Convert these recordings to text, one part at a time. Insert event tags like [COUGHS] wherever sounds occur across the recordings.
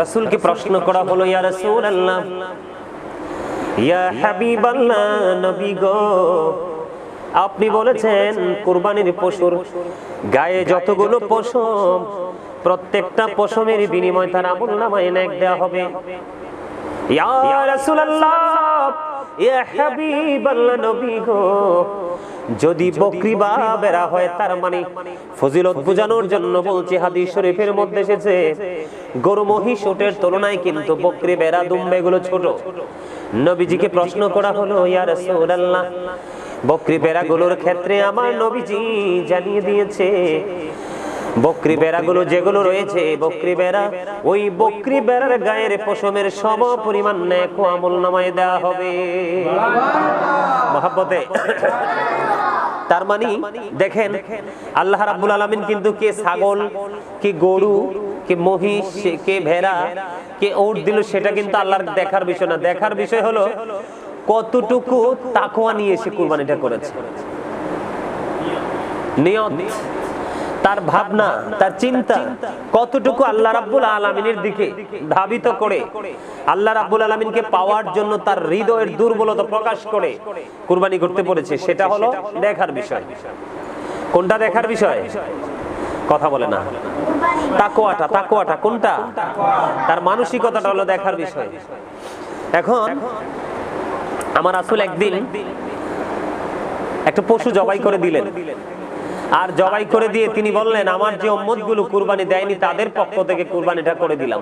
রাসূলকে প্রশ্ন করা হলো, ইয়া রাসূলুল্লাহ, ইয়া হাবিবাল্লাহ, নবী গো, আপনি বলেছেন কুরবানির পশুর গায়ে যতগুলো পশম, প্রত্যেকটা পশমের বিনিময় তার আমল নামায় নেক দেওয়া হবে। ইয়া রাসূলুল্লাহ যদি বকরি বা বেড়া হয় তার মানে ফজিলত বোঝানোর জন্য বলছি হাদিস শরীফের মধ্যে এসেছে গরু মহিষ ওটের তুলনায় কিন্তু বকরি বেড়া দুম্বে এগুলো ছোট। নবীজিকে প্রশ্ন করা হলো ইয়া রাসূলুল্লাহ বকরি বেড়াগুলোর ক্ষেত্রে আমার নবীজি জানিয়ে দিয়েছে বকরি বেড়াগুলো যেগুলো রয়েছে, বকরি বেড়া, ওই বকরি বেড়ার গায়ের পশমের সম পরিমাণ ন্যাক আমল নামায় দেওয়া হবে। মহাব্বতে। তার মানে দেখেন, আল্লাহ রাব্বুল আলামিন কিন্তু কে ছাগল, কে গরু, কে মহিষ, কে ভেড়া, কে ওট দিল, সেটা কিন্তু আল্লাহর দেখার বিষয় না। দেখার বিষয় হলো, কতটুকু তাকওয়া নিয়ে সে কুরবানিটা করেছে। নিয়ত। তার ভাবনা, তার চিন্তা কতটুকু আল্লাহ রাব্বুল আলামিনের দিকে ধাবিত করে? আল্লাহ রাব্বুল আলামিনকে পাওয়ার জন্য তার হৃদয়ের দুর্বলতা প্রকাশ করে। কুরবানি করতে পড়েছে সেটা হলো দেখার বিষয়। কোনটা দেখার বিষয়? কথা বলে না। তাকোয়াটা তাকোয়াটা কোনটা? তার মানসিকতাটা হলো দেখার বিষয়। এখন আমার আসল একদিন একটা পশু জবাই করে দিলেন। আর জবাই করে দিয়ে তিনি বললেন, আমার যে উম্মতগুলো কুরবানি দেয়নি, তাদের পক্ষ থেকে কুরবানিটা করে দিলাম।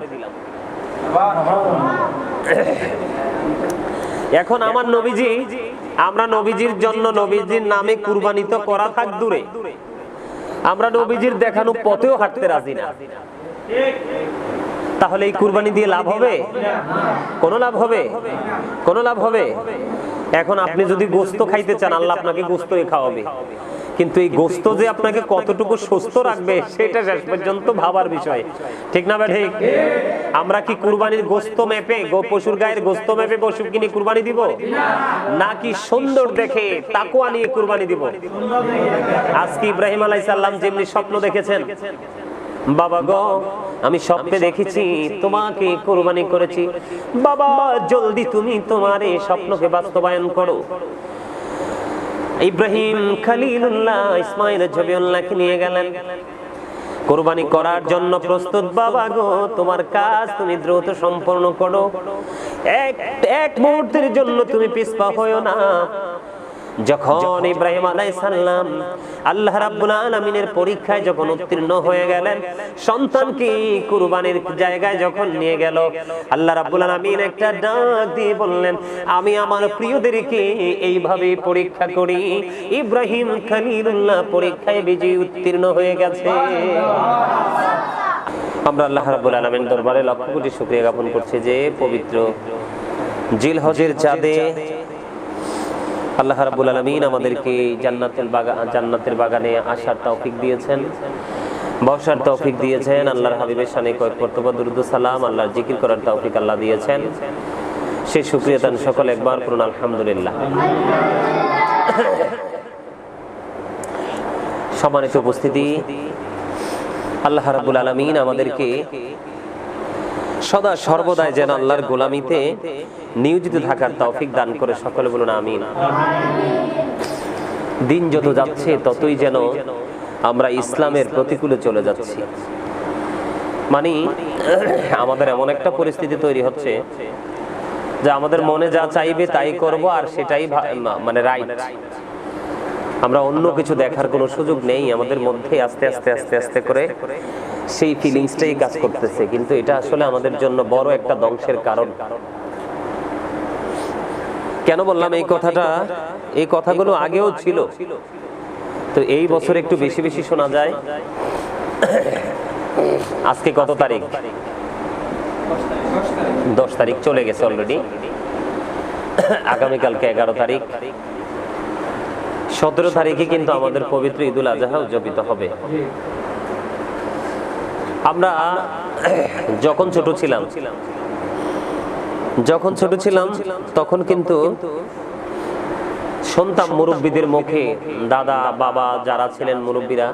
এখন আমার নবীজি, আমরা নবীজির জন্য নবীজির নামে কুরবানি তো করা থাক দূরে। আমরা নবীজির দেখানো পথেও হাঁটতে রাজি না। তাহলে এই কুরবানি দিয়ে লাভ হবে? কোনো লাভ হবে? কোনো লাভ হবে? এখন আপনি যদি গোস্ত খাইতে চান, আল্লাহ আপনাকে গোস্ত খাওয়াবে। কিন্তু এই গোস্ত যে আপনাকে কতটুকু সুস্থ রাখবে সেটা শেষ পর্যন্ত ভাবার বিষয়। ঠিক না ঠিক। আমরা কি কুরবানির গোস্ত মেপে পশুর গায়ের গোস্ত মেপে পশু কিনে কুরবানি দিব? নাকি সুন্দর দেখে তাকুয়া নিয়ে কুরবানি দিব? আজকে ইব্রাহিম আলাইহিস সালাম যেমনি স্বপ্ন দেখেছেন বাবা গো আমি স্বপ্নে দেখেছি তোমাকে কোরবানি করেছি। বাবা জলদি তুমি তোমার এই স্বপ্নকে বাস্তবায়ন করো। ইব্রাহিম খালিলুল্লাহ ইসমাইল জবিউল্লাহকে নিয়ে গেলেন। কোরবানি করার জন্য প্রস্তুত, বাবা গো, তোমার কাজ তুমি দ্রুত সম্পন্ন করো। এক এক মুহূর্তের জন্য তুমি পিছপা হইও না। যখন ইব্রাহিম আলাইহিস সালাম আল্লাহ রাব্বুল আলামিনের পরীক্ষায় যখন উত্তীর্ণ হয়ে গেলেন সন্তানকে কুরবানির জায়গায় যখন নিয়ে গেল আল্লাহ রাব্বুল আলামিন একটা ডাক দিয়ে বললেন আমি আমার প্রিয়দেরকে এইভাবে পরীক্ষা করি। ইব্রাহিম খলিলুল্লাহ পরীক্ষায় বিজয়ী উত্তীর্ণ হয়ে গেছে। আমরা আল্লাহ রাব্বুল আলামিন দরবারে লক্ষ কোটি শুকরিয়া জ্ঞাপন করছি যে পবিত্র জিল হজের চাঁদে আল্লাহ রাব্বুল আলামিন আমাদেরকে জান্নাতের বাগান জান্নাতের বাগানে আসার তৌফিক দিয়েছেন, বসার তৌফিক দিয়েছেন, আল্লাহর হাবিবের শানে কয়েক কর্তব্য দুরুদ সালাম, আল্লাহর জিকির করার তৌফিক আল্লাহ দিয়েছেন। সেই শুকরিয়া তান সকল একবার করুন আলহামদুলিল্লাহ। সম্মানিত উপস্থিতি, আল্লাহ রাব্বুল আলামিন আমাদেরকে সদা সর্বদাই যেন আল্লাহর গোলামিতে নিয়োজিত থাকার তৌফিক দান করে সকলে বলুন আমিন। দিন যত যাচ্ছে, ততই যেন আমরা ইসলামের প্রতিকূলে চলে যাচ্ছি। মানে আমাদের এমন একটা পরিস্থিতি তৈরি হচ্ছে যে আমাদের মনে যা চাইবে তাই করব আর সেটাই মানে রাইট আমরা অন্য কিছু দেখার কোনো সুযোগ নেই, আমাদের মধ্যে আস্তে আস্তে আস্তে আস্তে করে সেই ফিলিংসটাই কাজ করতেছে। কিন্তু এটা আসলে আমাদের জন্য বড় একটা ধ্বংসের কারণ। কেন বললাম এই কথাটা? এই কথাগুলো আগেও ছিল। তো এই বছর একটু বেশি বেশি শোনা যায়। আজকে কত তারিখ? দশ তারিখ চলে গেছে অলরেডি আগামীকালকে এগারো তারিখ। সতেরো তারিখে কিন্তু আমাদের পবিত্র ঈদুল আজহা উদযাপিত হবে। আমরা যখন ছোট ছিলাম, যখন ছোট ছিলাম, তখন কিন্তু শুনতাম মুরব্বীদের মুখে, দাদা, বাবা, যারা ছিলেন মুরব্বীরা,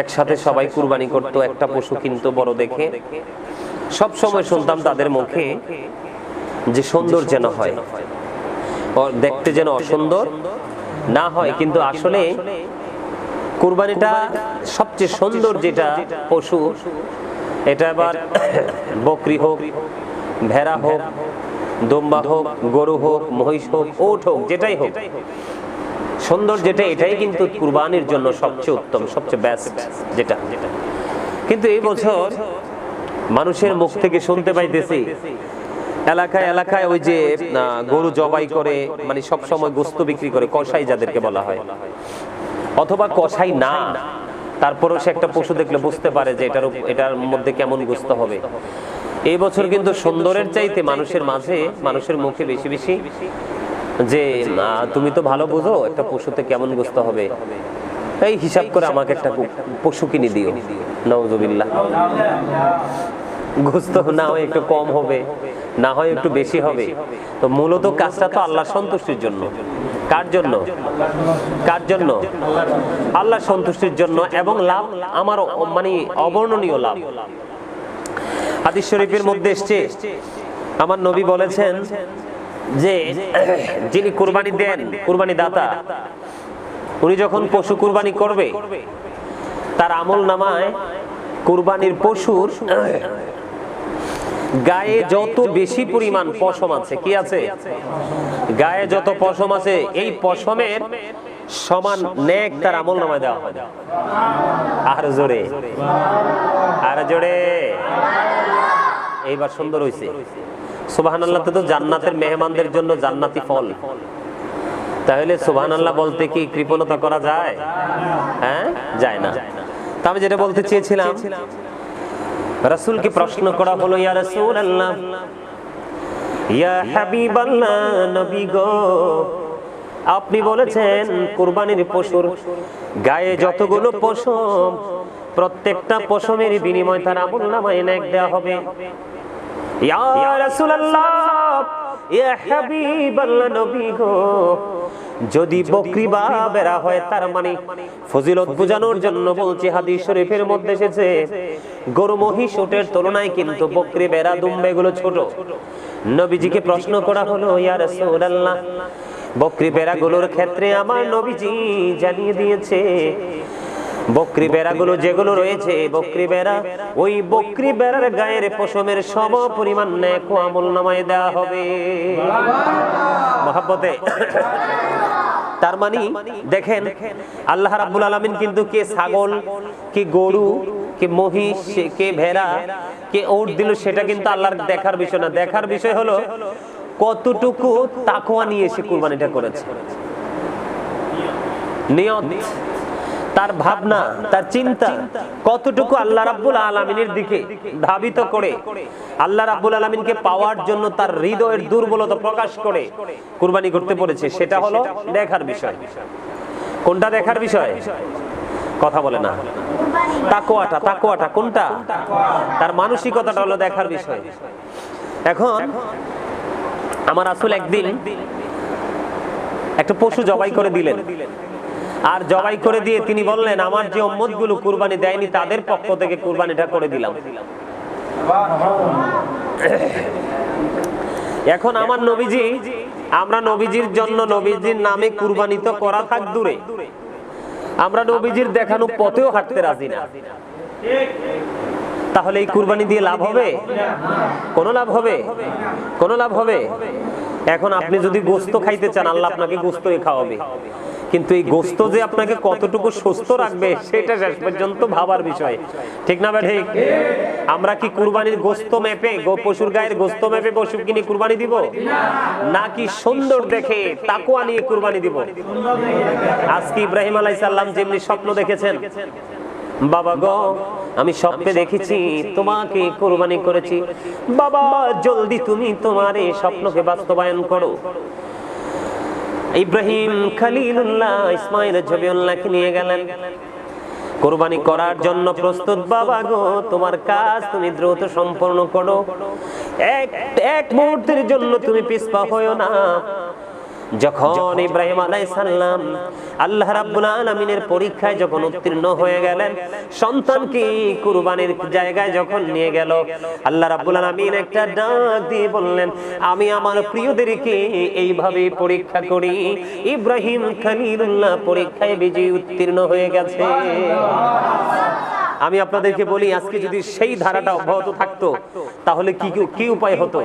একসাথে সবাই কুরবানি করতো, একটা পশু কিনতো বড় দেখে। সব সময় শুনতাম তাদের মুখে যে সুন্দর যেন হয় দেখতে যেন অসুন্দর না হয় কিন্তু আসলে কুরবানিটা সবচেয়ে সুন্দর যেটা পশু এটা আবার [COUGHS] বকরি হোক ভেড়া হোক দম্বা হোক গরু হোক মহিষ হোক ওট হোক যেটাই হোক। সুন্দর যেটা এটাই কিন্তু কুরবানির জন্য সবচেয়ে উত্তম সবচেয়ে বেস্ট যেটা। কিন্তু এই বছর মানুষের মুখ থেকে শুনতে পাইতেছি। এলাকায় এলাকায় ওই যে গরু জবাই করে মানে সব সময় গোস্ত বিক্রি করে, কসাই যাদেরকে বলা হয়। অথবা কসাই না, তারপরেও সে একটা পশু দেখলে বুঝতে পারে যে এটার এটার মধ্যে কেমন গোস্ত হবে। এই বছর কিন্তু সুন্দরের চাইতে মানুষের মাঝে, মানুষের মুখে বেশি বেশি যে তুমি তো ভালো বুঝো, একটা পশুতে কেমন গোস্ত হবে। এই হিসাব করে আমাকে একটা পশু কিনে দিও। নওজুবিল্লাহ গোস্ত না হয় একটু কম হবে, না হয় একটু বেশি হবে। তো মূলত কাজটা তো আল্লাহ সন্তুষ্টির জন্য। কার জন্য? কার জন্য? আল্লাহ সন্তুষ্টির জন্য এবং লাভ আমার মানে অবর্ণনীয় লাভ। হাদিস শরীফের মধ্যে এসছে, আমার নবী বলেছেন যে, যিনি কুরবানি দেন, কুরবানি দাতা, উনি যখন পশু কুরবানি করবে, তার আমল নামায় কুরবানির পশুর গায়ে যত বেশি পরিমাণ পশম আছে, কি আছে? গায়ে যত পশম আছে, এই পশমের সমান নেক তার আমল নামায় দেওয়া হয়। আর জোরে। আর জোরে। এইবার সুন্দর হইছে। সুবাহান আল্লাহ তো জান্নাতের মেহমানদের জন্য জান্নাতি ফল। তাহলে সুবাহান আল্লাহ বলতে কি কৃপণতা করা যায়? হ্যাঁ? যায় না। তা আমি যেটা বলতে চেয়েছিলাম রাসূলকে প্রশ্ন করা হলো, ইয়া রাসূল আল্লাহ ইয়া হাবিব আল্লাহ নবী গো, আপনি বলেছেন কুরবানির পশুর গায়ে যতগুলো পশম, প্রত্যেকটা পশমের বিনিময় তার আমল নামায় নেক দেওয়া হবে। ইয়া রাসূলুল্লাহ, ইয়া হাবিবাল্লাহ, নবী গো, যদি বকরি বা বেড়া হয়, তার মানে ফজিলত বোঝানোর জন্য বলছি, হাদিস শরীফের মধ্যে এসেছে গরু মহিষ উটের তুলনায় কিন্তু বকরি, বেড়া, দুম্বে এগুলো ছোট। নবীজিকে প্রশ্ন করা হলো, ইয়া রাসূলুল্লাহ, বকরি, বেড়াগুলোর ক্ষেত্রে আমার নবীজি জানিয়ে দিয়েছে, বকরি, বেড়াগুলো যেগুলো রয়েছে, বকরি, বেড়া, ওই বকরি, বেড়ার গায়ের পশমের সম পরিমাণ আমল নামায় দেওয়া হবে। মহাব্বতে। তার মানে দেখেন, আল্লাহ রাব্বুল আলামিন কিন্তু কে ছাগল, কে গরু কে মহিষ কে ভেড়া, কে ওট দিল, সেটা কিন্তু আল্লাহর দেখার বিষয় না। দেখার বিষয় হলো কতটুকু তাকওয়া নিয়ে সে কুরবানিটা করেছে। নিয়ত, তার ভাবনা, তার চিন্তা, কতটুকু আল্লাহ রাব্বুল আলামিনের দিকে ধাবিত করে, আল্লাহ রাব্বুল আলামিনকে পাওয়ার জন্য তার হৃদয়ের দুর্বলতা প্রকাশ করে কুরবানি করতে পড়েছে, সেটা হলো দেখার বিষয়। কোনটা দেখার বিষয়? কথা বলে না। তাকোয়াটা তাকোয়াটা কোনটা? তার মানসিকতাটা হলো দেখার বিষয়। এখন আমার আসল একদিন একটা পশু জবাই করে দিলেন। আর জবাই করে দিয়ে তিনি বললেন, আমার যে উম্মতগুলো কুরবানি দেয়নি, তাদের পক্ষ থেকে কুরবানিটা করে দিলাম। এখন আমার নবীজি, আমরা নবীজির জন্য নবীজির নামে কুরবানি তো করা থাক দূরে। আমরা নবীজির দেখানো পথেও হাঁটতে রাজি না। তাহলে এই কুরবানি দিয়ে লাভ হবে? কোনো লাভ হবে? কোনো লাভ হবে? এখন আপনি যদি গোস্ত খাইতে চান, আল্লাহ আপনাকে গোস্ত খাওয়াবে। কিন্তু এই গোস্ত যে আপনাকে কতটুকু সুস্থ রাখবে সেটা শেষ পর্যন্ত ভাবার বিষয়। ঠিক না ভাই ঠিক। আমরা কি কুরবানির গোস্ত মেপে পশুর গায়ের গোস্ত মেপে পশু কিনে কুরবানি দিব? নাকি সুন্দর দেখে তাকুয়া নিয়ে কুরবানি দিব? আজকে ইব্রাহিম আলাইহিস সালাম যেমনি স্বপ্ন দেখেছেন বাবা গো আমি স্বপ্নে দেখেছি তোমাকে কোরবানি করেছি। বাবা জলদি তুমি তোমার এই স্বপ্নকে বাস্তবায়ন করো। ইব্রাহিম খালিলুল্লাহ ইসমাইল জবিউল্লাহকে নিয়ে গেলেন। কোরবানি করার জন্য প্রস্তুত, বাবা গো, তোমার কাজ তুমি দ্রুত সম্পন্ন করো। এক এক মুহূর্তের জন্য তুমি পিছপা হইও না। যখন ইব্রাহিম আলাইসাল্লাম আল্লাহ রাব্বুল আলামিনের পরীক্ষায় যখন উত্তীর্ণ হয়ে গেলেন সন্তানকে কুরবানির জায়গায় যখন নিয়ে গেল আল্লাহ রাব্বুল আলামিন একটা ডাক দিয়ে বললেন আমি আমার প্রিয়দেরকে এইভাবে পরীক্ষা করি। ইব্রাহিম খলিলুল্লাহ পরীক্ষায় বিজয়ী উত্তীর্ণ হয়ে গেছে। আমি আপনাদেরকে বলি আজকে যদি সেই ধারাটা অব্যাহত থাকতো তাহলে কি কি উপায় হতো?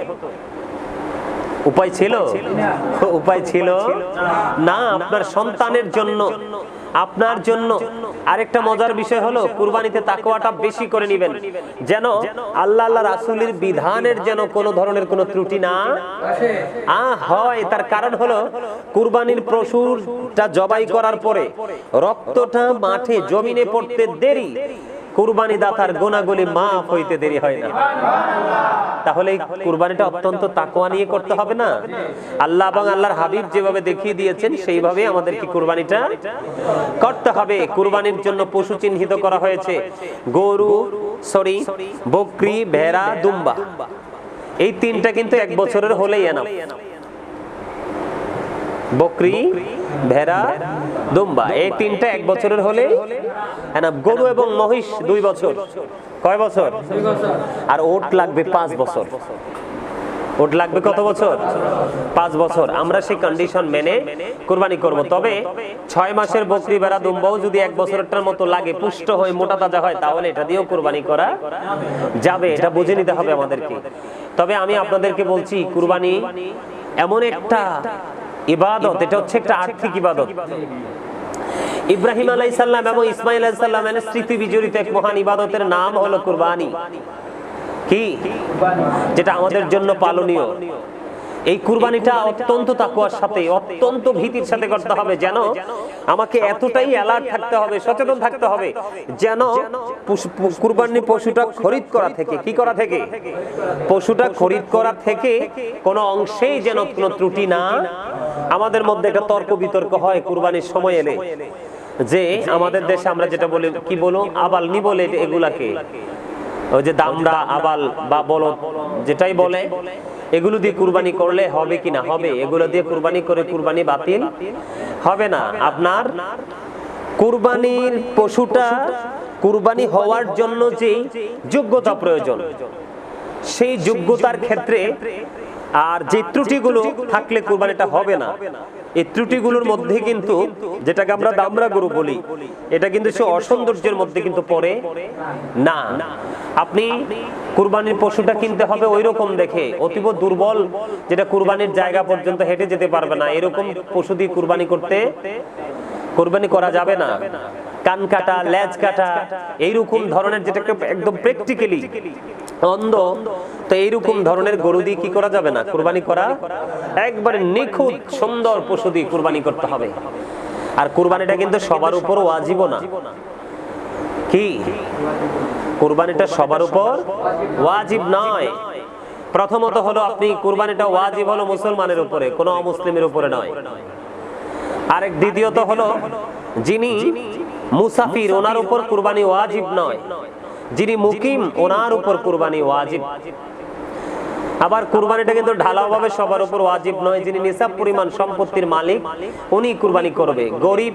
উপায় ছিল? উপায় ছিল? না, আপনার সন্তানের জন্য। আপনার জন্য। আরেকটা মজার বিষয় হলো, কুরবানিতে তাকওয়াটা বেশি করে নেবেন। যেন আল্লাহ আল্লাহ রাসূলের বিধানের যেন কোনো ধরনের কোনো ত্রুটি না আ হয়। তার কারণ হলো, কুরবানির পশুটা জবাই করার পরে রক্তটা মাঠে, জমিনে পড়তে দেরি। কুরবানি দাতার গোনাগুলি মাফ হইতে দেরি হয় না। তাহলে এই কুরবানিটা অত্যন্ত তাকওয়া নিয়ে করতে হবে না? আল্লাহ এবং আল্লাহর হাবিব যেভাবে দেখিয়ে দিয়েছেন সেইভাবে আমাদের কি কুরবানিটা করতে হবে। কুরবানির জন্য পশু চিহ্নিত করা হয়েছে। গরু, সরি, বকরি, ভেড়া, দুম্বা। এই তিনটা কিন্তু এক বছরের হলেই এনাফ বকরি, ভেড়া, দুম্বা। এই তিনটা এক বছরের হলে এনাফ গরু এবং মহিষ দুই বছর। কয় বছর? আর ওট লাগবে পাঁচ বছর। ওট লাগবে কত বছর? পাঁচ বছর। আমরা সেই কন্ডিশন মেনে কুরবানি করব। তবে ছয় মাসের বকরি বেড়া দুম্বাও যদি এক বছরটার মতো লাগে, পুষ্ট হয়ে, মোটা তাজা হয়, তাহলে এটা দিয়েও কুরবানি করা যাবে। এটা বুঝে নিতে হবে আমাদেরকে। তবে আমি আপনাদেরকে বলছি, কুরবানি এমন একটা ইবাদত এটা হচ্ছে একটা আর্থিক ইবাদত। ইব্রাহিম আলাইসাল্লাম এবং ইসমাইল আলাইসাল্লামের স্মৃতি বিজড়িত এক মহান ইবাদতের নাম হলো কুরবানি। কি? যেটা আমাদের জন্য পালনীয়। এই কুরবানিটা অত্যন্ত তাকুয়ার সাথে, অত্যন্ত ভীতির সাথে করতে হবে যেন আমাকে এতটাই অ্যালার্ট থাকতে হবে, সচেতন থাকতে হবে যেন কুরবানি পশুটা খরিদ করা থেকে, কি করা থেকে? পশুটা খরিদ করা থেকে কোনো অংশেই যেন কোনো ত্রুটি না, আমাদের মধ্যে একটা তর্ক বিতর্ক হয় কুরবানির সময় এলে। যে আমাদের দেশে আমরা যেটা বলি, কি বলো আবাল নি বলে এগুলাকে। ওই যে দামড়া, আবাল বা বলদ, যেটাই বলে এগুলো দিয়ে কুরবানি করলে হবে কি না? হবে। এগুলো দিয়ে কুরবানি করে কুরবানি বাতিল হবে না। আপনার কুরবানির পশুটা কুরবানি হওয়ার জন্য যে যোগ্যতা প্রয়োজন, সেই যোগ্যতার ক্ষেত্রে আর যে ত্রুটিগুলো থাকলে কুরবানিটা হবে না। এই ত্রুটিগুলোর মধ্যে কিন্তু যেটাকে আমরা দামরা গরু বলি এটা কিন্তু সে অসৌন্দর্যের মধ্যে কিন্তু পড়ে। না আপনি কুরবানির পশুটা কিনতে হবে ওই রকম দেখে অতীব দুর্বল যেটা কুরবানির জায়গা পর্যন্ত হেঁটে যেতে পারবে না। এরকম পশু দিয়ে কুরবানি করতে কোরবানি করা যাবে না। কান কাটা, লেজ কাটা, এইরকম ধরনের যেটাকে একদম প্র্যাকটিক্যালি অন্ধ, তো এইরকম ধরনের গরু দিয়ে কি করা যাবে না? কোরবানি করা একবারে নিখুঁত, সুন্দর পশু দিয়ে কুরবানি করতে হবে। আর কুরবানিটা কিন্তু সবার উপর ওয়াজিব না। কি? কুরবানিটা সবার উপর ওয়াজিব নয়। প্রথমত হলো আপনি কুরবানিটা ওয়াজিব হলো মুসলমানের উপরে, কোনো অমুসলিমের উপরে নয়। আরেক দ্বিতীয়ত হলো যিনি মুসাফির ওনার উপর কুরবানি ওয়াজিব নয়, যিনি মুকিম, ওনার উপর কুরবানি ওয়াজিব। আবার কুরবানিটা কিন্তু ঢালাওভাবে সবার উপর ওয়াজিব নয়, যিনি নিসাব পরিমাণ সম্পত্তির মালিক, উনি কুরবানি করবে। গরিব,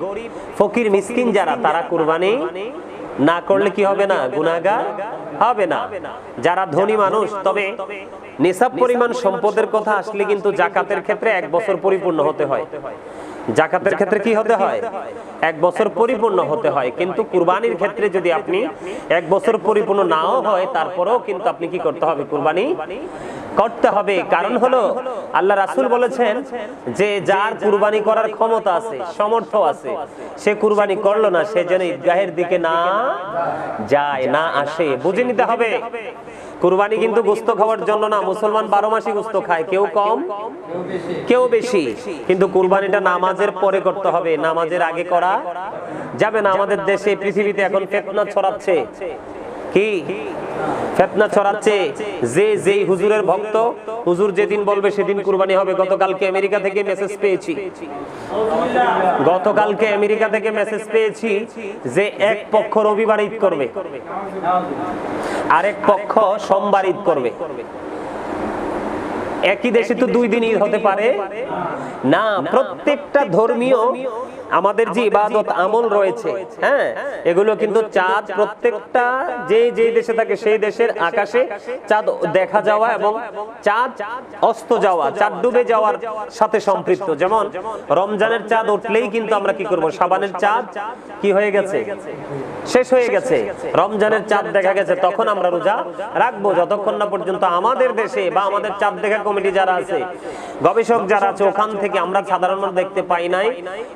ফকির, মিসকিন যারা, তারা কুরবানি না করলে কি হবে না? গুনাহগার হবে না। যারা ধনী মানুষ, তবে নিসাব পরিমাণ সম্পদের কথা আসলে কিন্তু জাকাতের ক্ষেত্রে এক বছর পরিপূর্ণ হতে হয়। জাকাতের ক্ষেত্রে কি হতে হয়? এক বছর পরিপূর্ণ হতে হয়। কিন্তু কুরবানির ক্ষেত্রে যদি আপনি এক বছর পরিপূর্ণ নাও হয় তারপরেও কিন্তু আপনি কি করতে হবে? কুরবানি করতে হবে। কারণ হলো আল্লাহ রাসুল বলেছেন যে যার কুরবানি করার ক্ষমতা আছে সমর্থ আছে সে কুরবানি করল না সে যেন ঈদগাহের দিকে না যায় না আসে বুঝে নিতে হবে। কুরবানি কিন্তু গোস্ত খাওয়ার জন্য না মুসলমান বারো মাসই গোস্ত খায়। কেউ কম কেউ বেশি। কিন্তু কুরবানিটা নামাজের পরে করতে হবে নামাজের আগে করা যাবে না আমাদের দেশে পৃথিবীতে এখন ফেতনা ছড়াচ্ছে। কি? ফেতনা ছড়াচ্ছে। যে যেই হুজুরের ভক্ত, হুজুর যেদিন বলবে সেদিন কুরবানি হবে। গতকালকে আমেরিকা থেকে মেসেজ পেয়েছি। গতকালকে আমেরিকা থেকে মেসেজ পেয়েছি যে এক পক্ষ রবিবার ঈদ করবে। আরেক পক্ষ সোমবার ঈদ করবে। একই দেশে তো দুই দিন ঈদ হতে পারে। না, প্রত্যেকটা ধর্মীয় আমাদের যে ইবাদত আমল রয়েছে হ্যাঁ এগুলো কিন্তু চাঁদ প্রত্যেকটা যে যে দেশে থাকে সেই দেশের আকাশে চাঁদ দেখা যাওয়া এবং চাঁদ অস্ত যাওয়া চাঁদ ডুবে যাওয়ার সাথে সম্পৃক্ত। যেমন রমজানের চাঁদ উঠলেই কিন্তু আমরা কি করব? সাবানের চাঁদ কি হয়ে গেছে? শেষ হয়ে গেছে। রমজানের চাঁদ দেখা গেছে তখন আমরা রোজা রাখব। যতক্ষণ না পর্যন্ত আমাদের দেশে বা আমাদের চাঁদ দেখা কমিটি যারা আছে গবেষক যারা আছে ওখান থেকে আমরা সাধারণত দেখতে পাই নাই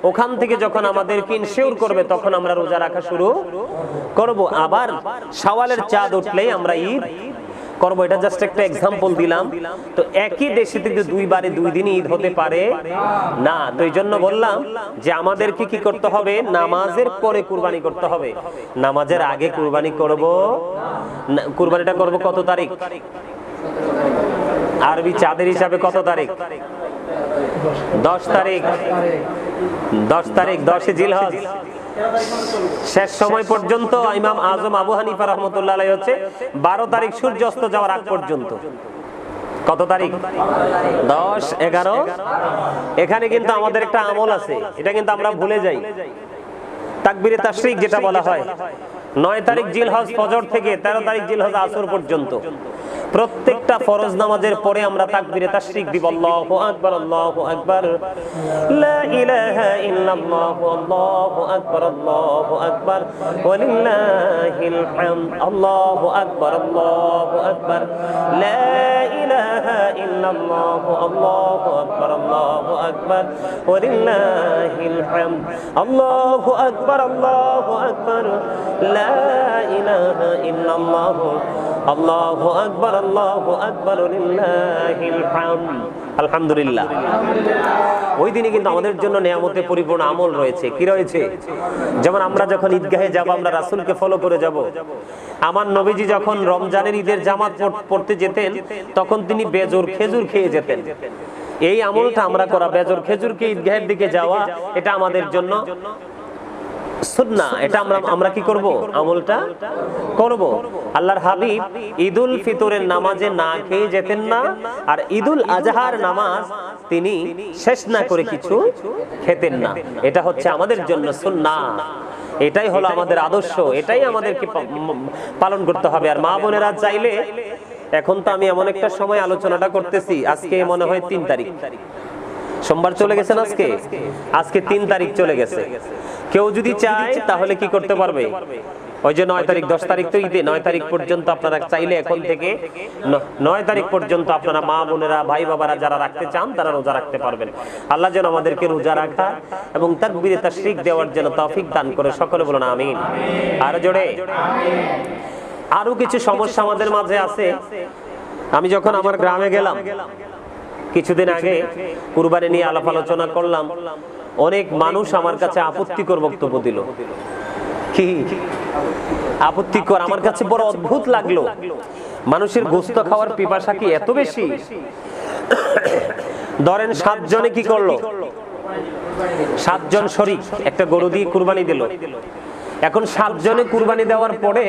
ওখান থেকে যখন আমাদের ইনশিওর করবে, তখন আমরা রোজা রাখা শুরু করব। আবার শাওয়ালের চাঁদ উঠলেই আমরা ঈদ করব। এটা জাস্ট একটা এক্সাম্পল দিলাম। তো একই দেশে কিন্তু দুইবারে দুই দিন ঈদ হতে পারে, না। তো এই জন্য বললাম যে আমাদেরকে কি করতে হবে? নামাজের পরে কুরবানি করতে হবে। নামাজের আগে কুরবানি করব। কুরবানিটা করব কত তারিখ? আরবি চাঁদের হিসাবে কত তারিখ? দশ তারিখ। দশ তারিখ দশে জিলহজ। শেষ সময় পর্যন্ত ইমাম আজম আবু হানিফা রহমতুল্লাহ হচ্ছে। বারো তারিখ সূর্য অস্ত যাওয়ার আগ পর্যন্ত। কত তারিখ? দশ, এগারো। এখানে কিন্তু আমাদের একটা আমল আছে। এটা কিন্তু আমরা ভুলে যাই। তাকবিরে তাশরিক যেটা বলা হয়। নয় তারিখ জিলহজ ফজর থেকে তেরো তারিখ জিলহজ আসর পর্যন্ত। প্রত্যেকটা ফরজ নামাজের পরে আমরা তাকবিরে তাশরিক দিব। আল্লাহু আকবার আল্লাহু আকবার। লা ইলাহা ইল্লাল্লাহু, আল্লাহু আকবার আল্লাহু আকবার। ওয়ালিল্লাহিল হামদ, আল্লাহু আকবার আল্লাহু আকবার। লা ইলাহা ইল্লাল্লাহু, আল্লাহু আকবার আল্লাহু আকবার। ওয়ালিল্লাহিল হামদ, আল্লাহু আকবার আল্লাহু আকবার। ওই দিনে কিন্তু আমাদের জন্য নিয়ামতে পরিপূর্ণ আমল রয়েছে। কি রয়েছে? যেমন আমরা যখন ঈদগাহে যাব, আমরা রাসূলকে ফলো করে যাব। আমার নবীজি যখন রমজানের ঈদের জামাত পড়- পড়তে যেতেন, তখন তিনি বেজোর খেজুর খেয়ে যেতেন। এই আমলটা আমরা করা বেজোর খেজুরকে ঈদগাহের দিকে যাওয়া, এটা আমাদের জন্য সুন্না এটা আমরা আমরা কি করব? আমলটা করব। আল্লাহর হাবিব ঈদুল ফিতরের নামাজে না খেয়ে যেতেন না আর ঈদুল আজহার নামাজ তিনি শেষ না করে কিছু খেতেন না। এটা হচ্ছে আমাদের জন্য সুন্না এটাই হলো আমাদের আদর্শ। এটাই আমাদেরকে পালন করতে হবে। আর মা বোনেরা চাইলে এখন তো আমি এমন একটা সময় আলোচনাটা করতেছি। আজকে মনে হয় তিন তারিখ। সোমবার চলে গেছেন আজকে? আজকে। তিন তারিখ চলে গেছে। কেউ যদি চায় তাহলে কি করতে পারবে? ওই যে নয় তারিখ দশ তারিখ তো ঈদে নয় তারিখ পর্যন্ত আপনারা চাইলে এখন থেকে নয় তারিখ পর্যন্ত আপনারা মা বোনেরা ভাই বাবারা যারা রাখতে চান তারা রোজা রাখতে পারবেন। আল্লাহ যেন আমাদেরকে রোজা রাখা এবং তার বিরে তার শিখ দেওয়ার জন্য তফিক দান করে সকলে বলুন আমিন। আর জোরে? আরও কিছু সমস্যা আমাদের মাঝে আছে। আমি যখন আমার গ্রামে গেলাম কিছুদিন আগে কুরবানি নিয়ে আলাপ আলোচনা করলাম। অনেক মানুষ আমার কাছে আপত্তিকর বক্তব্য দিল। কি? আপত্তিকর? আমার কাছে বড় অদ্ভুত লাগল। মানুষের গোস্ত খাওয়ার পিপাসা কি এত বেশি? ধরেন সাতজনে কি করল? সাতজন শরিক, একটা গরু দিয়ে কুরবানি দিল। এখন সাতজনে কুরবানি দেওয়ার পরে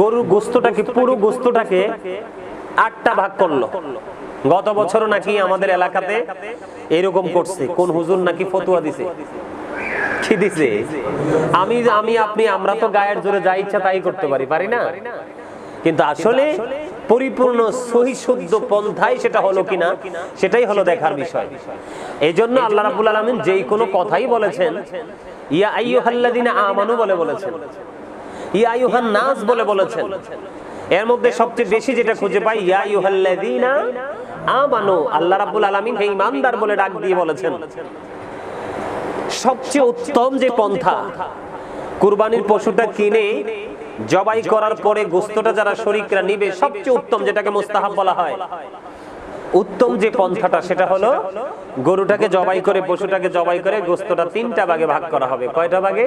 গরুর গোস্তটাকে, পুরো গোস্তটাকে আটটা ভাগ করল। গত বছর নাকি আমাদের এলাকাতে এরকম করছে। কোন হুজুর নাকি ফতুয়া দিছে? কি দিছে? আমি আমি আপনি আমরা তো গায়ের জোরে যা ইচ্ছা তাই করতে পারি পারি না? কিন্তু আসলে পরিপূর্ণ সহি শুদ্ধ পন্থায় সেটা হলো কিনা সেটাই হলো দেখার বিষয়। এই জন্য আল্লাহ রাবুল আলমিন যেই কোনো কথাই বলেছেন ইয়া আইয়ুহাল্লাযীনা আমানু বলে বলেছেন। ইয়া আইয়ুহান নাস বলে বলেছেন। এর মধ্যে সবচেয়ে বেশি যেটা খুঁজে পাই, ইয়া আইয়ুহাল্লাযীনা আমানু, আল্লাহ রাব্বুল আলামিন হে ঈমানদার বলে ডাক দিয়ে বলেছেন। সবচেয়ে উত্তম যে পন্থা, কুরবানির পশুটা কিনে জবাই করার পরে গোস্তটা যারা শরিকরা নিবে, সবচেয়ে উত্তম যেটাকে মোস্তাহাব বলা হয়। উত্তম যে পন্থাটা সেটা হলো গরুটাকে জবাই করে পশুটাকে জবাই করে গোস্তটা তিনটা ভাগে ভাগ করা হবে। কয়টা ভাগে?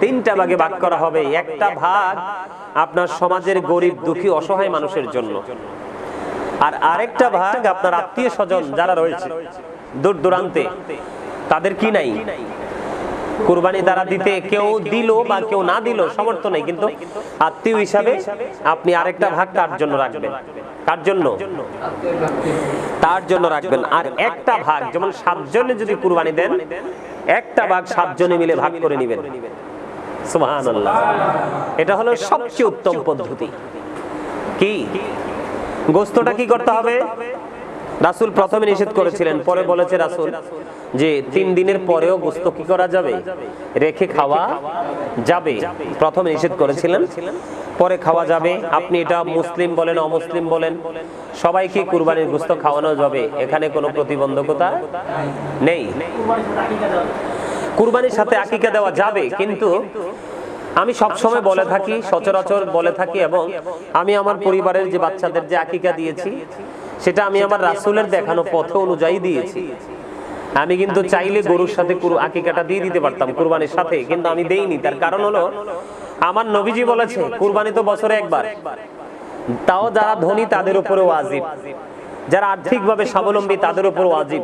তিনটা ভাগে ভাগ করা হবে। একটা ভাগ আপনার সমাজের গরিব দুঃখী অসহায় মানুষের জন্য। আর আরেকটা ভাগ আপনার আত্মীয় স্বজন যারা রয়েছে দূর দূরান্তে তাদের কি নাই? কুরবানি তারা দিতে কেউ দিল বা কেউ না দিল, সমর্থ নেই, কিন্তু আত্মীয় হিসাবে আপনি আরেকটা ভাগ কার জন্য রাখবেন। কার জন্য? তার জন্য রাখবেন। আর একটা ভাগ, যেমন সাতজনে যদি কুরবানি দেন, একটা ভাগ সাতজনে মিলে ভাগ করে নেবেন। এটা হলো সবচেয়ে উত্তম পদ্ধতি। কি? গোস্তটা কি করতে হবে? রাসূল প্রথমে নিষেধ করেছিলেন, পরে বলেছে রাসূল যে তিন দিনের পরেও গোস্ত কি করা যাবে? রেখে খাওয়া যাবে। প্রথমে নিষেধ করেছিলেন। পরে খাওয়া যাবে। আপনি এটা মুসলিম বলেন, অমুসলিম বলেন সবাইকে কুরবানির গোস্ত খাওয়ানো যাবে? এখানে কোনো প্রতিবন্ধকতা নেই। কুরবানির সাথে আকিকা দেওয়া যাবে, কিন্তু আমি সব সময় বলে থাকি, সচরাচর বলে থাকি এবং আমি আমার পরিবারের যে বাচ্চাদের যে আকিকা দিয়েছি, সেটা আমি আমার রাসূলের দেখানো পথ অনুযায়ী দিয়েছি। আমি কিন্তু চাইলে গরুর সাথে আকিকাটা দিয়ে দিতে পারতাম কুরবানির সাথে কিন্তু আমি দেইনি। তার কারণ হলো আমার নবীজি বলেছে কুরবানি তো বছরে একবার। তাও যারা ধনী তাদের উপরে ওয়াজিব। যারা আর্থিকভাবে স্বাবলম্বী তাদের উপর ওয়াজিব।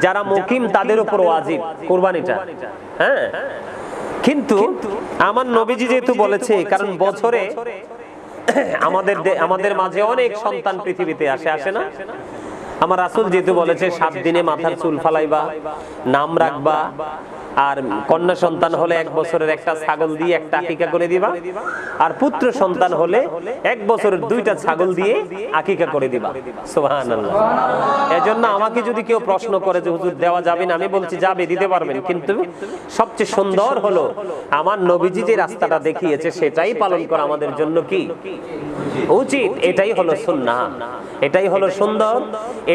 যারা মুকিম তাদের উপর ওয়াজিব কুরবানিটা। হ্যাঁ। কিন্তু আমার নবীজি যেহেতু বলেছে কারণ বছরে আমাদের আমাদের মাঝে অনেক সন্তান পৃথিবীতে আসে আসে না? আমার রাসূল যেহেতু বলেছে, সাত দিনে মাথার চুল ফালাইবা, নাম রাখবা, আর কন্যা সন্তান হলে এক বছরের একটা ছাগল দিয়ে একটা আকিকা করে দিবা, আর পুত্র সন্তান হলে এক বছরের দুইটা ছাগল দিয়ে আকিকা করে দিবা। সুবহানাল্লাহ। এজন্য আমাকে যদি কেউ প্রশ্ন করে যে, হুজুর, দেওয়া যাবে না? আমি বলছি, যাবে, দিতে পারবেন। কিন্তু সবচেয়ে সুন্দর হলো, আমার নবীজি যে রাস্তাটা দেখিয়েছে, সেটাই পালন করা আমাদের জন্য কি? উচিত। এটাই হলো সুন্নাহ। এটাই হলো সুন্দর।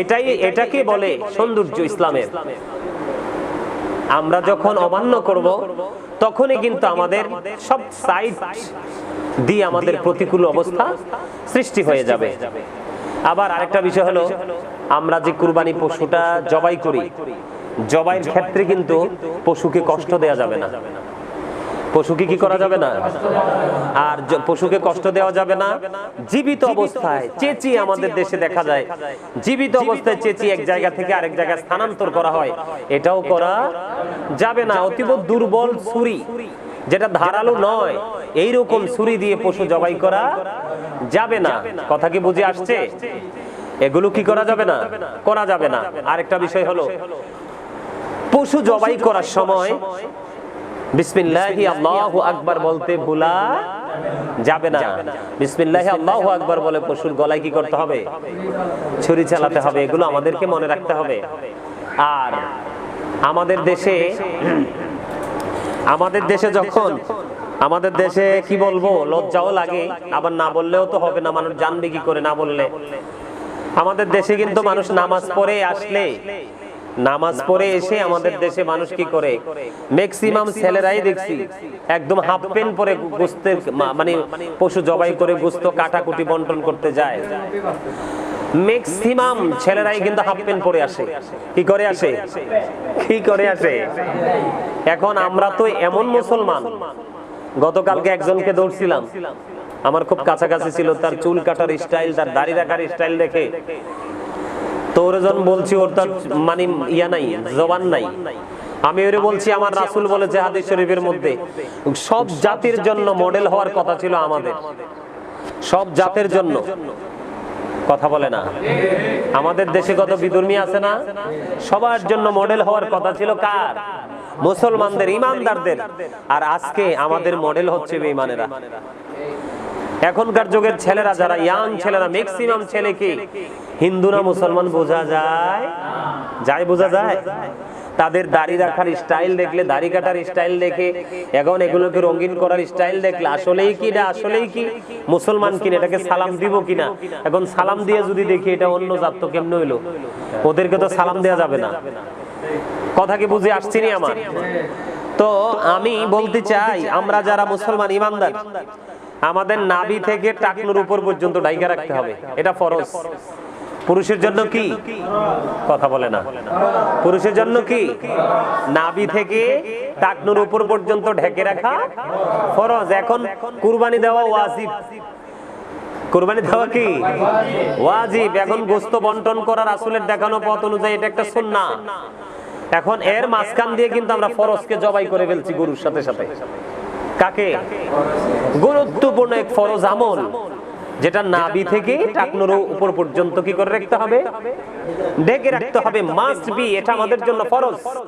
এটাই এটাকে বলে সৌন্দর্য ইসলামের। আমরা যখন অমান্য করব তখনই কিন্তু আমাদের সব সাইড দিয়ে আমাদের প্রতিকূল অবস্থা সৃষ্টি হয়ে যাবে। আবার আরেকটা বিষয় হলো আমরা যে কুরবানি পশুটা জবাই করি জবাইয়ের ক্ষেত্রে কিন্তু পশুকে কষ্ট দেয়া যাবে না। পশুকে কি করা যাবে না? আর পশুকে কষ্ট দেওয়া যাবে না? জীবিত অবস্থায় চেঁচি আমাদের দেশে দেখা যায়। জীবিত অবস্থায় চেঁচি এক জায়গা থেকে আরেক জায়গায় স্থানান্তর করা হয়। এটাও করা যাবে না। অতীব দুর্বল ছুরি। যেটা ধারালো নয়। এইরকম ছুরি দিয়ে পশু জবাই করা যাবে না। কথা কি বুঝে আসছে? এগুলো কি করা যাবে না? করা যাবে না? আরেকটা বিষয় হলো পশু জবাই করার সময় বিসমিল্লাহি আল্লাহু আকবার বলতে ভুলা যাবে না। বিসমিল্লাহি আল্লাহু আকবার বলে পশুর গলায় কি করতে হবে? ছুরি চালাতে হবে, এগুলো আমাদেরকে মনে রাখতে হবে। আর আমাদের দেশে আমাদের দেশে যখন, আমাদের দেশে কি বলব, লজ্জাও লাগে, আবার না বললেও তো হবে না, মানুষ জানবে কি করে না বললে। আমাদের দেশে কিন্তু মানুষ নামাজ পড়ে আসলে নামাজ পড়ে এসে আমাদের দেশে মানুষ কি করে? ম্যাক্সিমাম ছেলেরাই দেখছি। একদম হাফ প্যান্ট পরে গোস্তের মা- মানে পশু জবাই করে গোস্ত কাটাকুটি বন্টন করতে যায়। ম্যাক্সিমাম ছেলেরাই কিন্তু হাফ প্যান্ট পরে আসে। কি করে আসে? কি করে আসে? এখন আমরা তো এমন মুসলমান। গতকালকে একজনকে দৌড়ছিলাম আমার খুব কাছাকাছি ছিল তার চুল কাটার স্টাইল তার দাড়ি রাখার স্টাইল দেখে। তোর জন বলছি, ওর তার মানে ইয়া নাই, জবান নাই। আমি ওরে বলছি, আমার রাসূল বলেছে হাদিস শরীফের মধ্যে, সব জাতির জন্য মডেল হওয়ার কথা ছিল আমাদের। সব জাতের জন্য। কথা বলে না। আমাদের দেশে কত বিধর্মী আছে না? সবার জন্য মডেল হওয়ার কথা ছিল কার? মুসলমানদের, ইমানদারদের। আর আজকে আমাদের মডেল হচ্ছে বেঈমানেরা। এখনকার যুগের ছেলেরা যারা, ইয়াং ছেলেরা ম্যাক্সিমাম ছেলে কি? হিন্দু না মুসলমান বোঝা যায়? যায় বোঝা যায়। তাদের দাড়ি রাখার স্টাইল দেখলে, দাড়ি কাটার স্টাইল দেখে, এখন এগুলোকে রঙিন করার স্টাইল দেখলে আসলেই কি এটা আসলেই কি? মুসলমান কিনা, এটাকে সালাম দিব কিনা? এখন সালাম দিয়ে যদি দেখি এটা অন্য জাত, তো কেমনে হইল? ওদেরকে তো সালাম দেওয়া যাবে না। কথা কি বুঝে আসছি নি আমার? তো আমি বলতে চাই, আমরা যারা মুসলমান, ইমানদার, আমাদের নাভি থেকে টাকনুর উপর পর্যন্ত ডাইকা রাখতে হবে। এটা ফরজ। পুরুষের জন্য কি? কথা বলে না। পুরুষের জন্য কি? নাভি থেকে টাকনুর উপর পর্যন্ত ঢেকে রাখা ফরজ। এখন কুরবানি দেওয়া ওয়াজিব। কুরবানি ওয়াজিব। এখন বন্টন দেখানো পথ অনুযায়ী এটা একটা এখন এর মাঝখান দিয়ে কিন্তু আমরা ফরজকে জবাই করে ফেলছি গরুর সাথে সাথে। কাকে? গুরুত্বপূর্ণ এক ফরজ আমল। যেটা নাবি থেকে টাকনোর উপর পর্যন্ত কি করে রাখতে হবে? ঢেকে রাখতে হবে মাস্ট বি এটা আমাদের জন্য ফরজ।